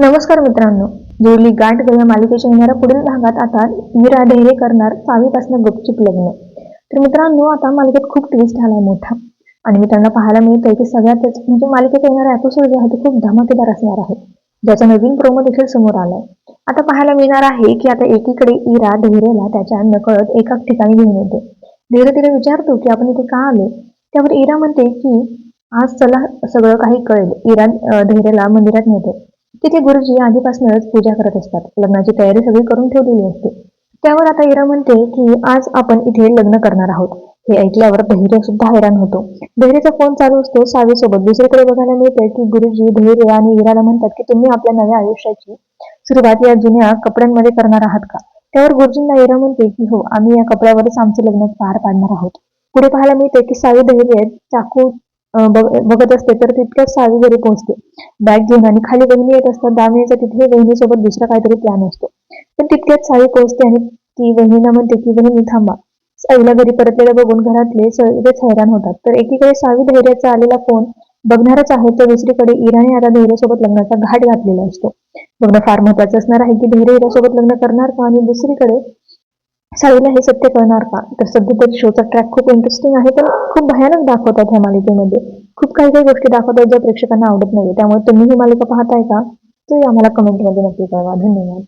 नमस्कार मित्रांनो. जुळली गाठ गया मालिकेच्या येणाऱ्या पुढील भागात आता इरा ढेरे करणार सावीपासून गुपचूप लग्न. तर मित्रांनो आता मालिकेत खूप ट्विस्ट झालाय मोठा. आणि मित्रांनो पाहायला मिळतंय की सगळ्यातच म्हणजे मालिकेत येणारा एपिसोड जो आहे तो खूप धमाकेदार असणार आहे. ज्याचा नवीन प्रोमो देखील समोर आलाय. आता पाहायला मिळणार आहे की आता एकीकडे इरा धैर्याला त्याच्या नकळत एकाच ठिकाणी घेऊन येते. धैर्य तिला विचारतो की आपण इथे का आले त्यावर इरा म्हणते की आज चला सगळं काही कळेल. इरा धैर्याला मंदिरात नेते. तिथे गुरुजी आधीपासूनच पूजा करत असतात. लग्नाची तयारी सगळी करून ठेवलेली असते. त्यावर आता इरा म्हणते की आज आपण इथे लग्न करणार आहोत. हे ऐकल्यावर धैर्य सुद्धा हैराण होतो. बहिरेचा फोन चालू असतो. सावीसोबत दुसरीकडे बघायला मिळते की गुरुजी धैर्य आणि इराला म्हणतात की तुम्ही आपल्या नव्या आयुष्याची सुरुवात या जुन्या कपड्यांमध्ये करणार आहात का? त्यावर गुरुजींना इरा म्हणते की हो आम्ही या कपड्यावरच आमचे लग्न पार पाडणार आहोत. पुढे पाहायला मिळते की सावी धैर्य चाकू बघत असते तर तितक्याच सावी घरी पोहोचते. बॅग घेऊन आणि खाली वहिनी येत असतात दामिनीचा तिथे वहिनीसोबत दुसरा काहीतरी प्लॅन असतो. पण तितक्यात सावी पोहोचते आणि ती वहिनीला म्हणते की वहिनी थांबा. साईला घरी परतलेलं बघून घरातले सगळेच हैराण होतात. तर एकीकडे सावी धैर्याचा आलेला फोन बघणारच आहे तर दुसरीकडे इराणी आता धैर्यासोबत लग्नाचा घाट घातलेला असतो. बघणं फार महत्वाचं असणार आहे की धैर्य हिरासोबत लग्न करणार का आणि दुसरीकडे सावीला हे सत्य कळणार का? तर सध्या तर शोचा ट्रॅक खूप इंटरेस्टिंग आहे पण खूप भयानक दाखवतात ह्या मालिकेमध्ये. काही काही गोष्टी दाखवतात ज्या प्रेक्षकांना आवडत नाही त्यामुळे तुम्ही ही मालिका पाहताय का? ते आम्हाला कमेंटमध्ये नक्की कळवा. धन्यवाद.